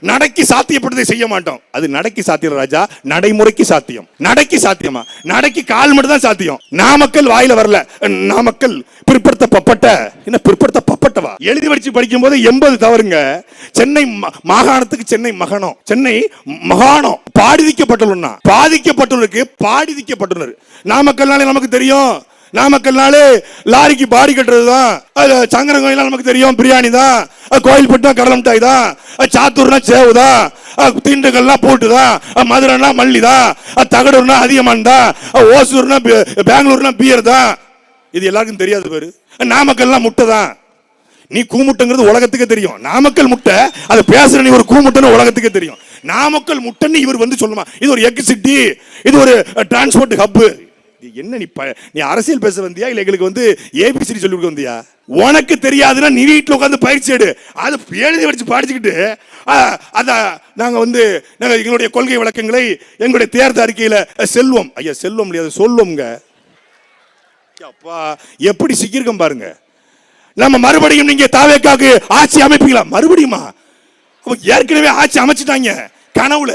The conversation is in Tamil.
நடைக்கு சாத்தியப்பட்டதை செய்ய மாட்டோம். அது நடைக்கு சாத்தியம் ராஜா. நடைமுறைக்கு சாத்தியம். நடைக்கு சாத்தியமா? நடைக்கு கால் மட்டும் தான் சாத்தியம். நாமக்கல் வாயில வரல. நாமக்கல் பிற்படுத்தப்பட்ட என்ன பிற்படுத்தப்பட்டவா? எழுதி வச்சு படிக்கும் போது எண்பது தவறுங்க. சென்னை ம- மாகாணத்துக்கு சென்னை மகனம் சென்னை மகாணம் பாடிதிக்கப்பட்டுள்ளா பாதிக்கப்பட்டுள்ளருக்கு பாடிதிக்கப்பட்டுள்ளது நாமக்கல்னாலே நமக்கு தெரியும். நாமக்கல்னாலே லாரிக்கு பாடி கட்டுறது தான் அது சங்கரன் கோயிலாம் நமக்கு தெரியும். பிரியாணி தான் கோயில்பட்டினா கடலை மிட்டாய் தான் சாத்தூர்னா சேவு தான் அது திண்டுக்கல்னா தான் மதுரைனா மல்லி தான் தகடூர்னா அதிகமான் தான் ஓசூர்னா பெங்களூர்னா பியர் தான் இது எல்லாருக்கும் தெரியாது பேரு. நாமக்கல்லாம் முட்டை தான் நீ கூமுட்டைங்கிறது உலகத்துக்கே தெரியும். நாமக்கல் முட்டை அதை பேசுற நீ ஒரு கூமுட்டைன்னு உலகத்துக்கே தெரியும். நாமக்கல் முட்டைன்னு இவர் வந்து சொல்லுமா. இது ஒரு எக் சிட்டி இது ஒரு டிரான்ஸ்போர்ட் ஹப்பு என்ன நீ ப- நீ அரசியல் பேச வந்தியா? இல்லை எங்களுக்கு வந்து ஏபிசிடி சொல்லி கொடுக்க வந்தியா? உனக்கு தெரியாதுன்னா நீ வீட்டில் உட்காந்து பயிற்சி எடு. அதை எழுதி வச்சு படிச்சுக்கிட்டு ஆ, நாங்கள் வந்து நாங்கள் எங்களுடைய கொள்கை விளக்கங்களை எங்களுடைய தேர்தல் அறிக்கையில் செல்வம். ஐயா செல்வம் இல்லையா? சொல்லுவோங்க அப்பா எப்படி சிக்கியிருக்கோம் பாருங்க. நம்ம மறுபடியும் நீங்கள் தாவேக்காக்கு ஆட்சி அமைப்பீங்களா? மறுபடியுமா? ஏற்கனவே ஆட்சி அமைச்சிட்டாங்க கனவுல.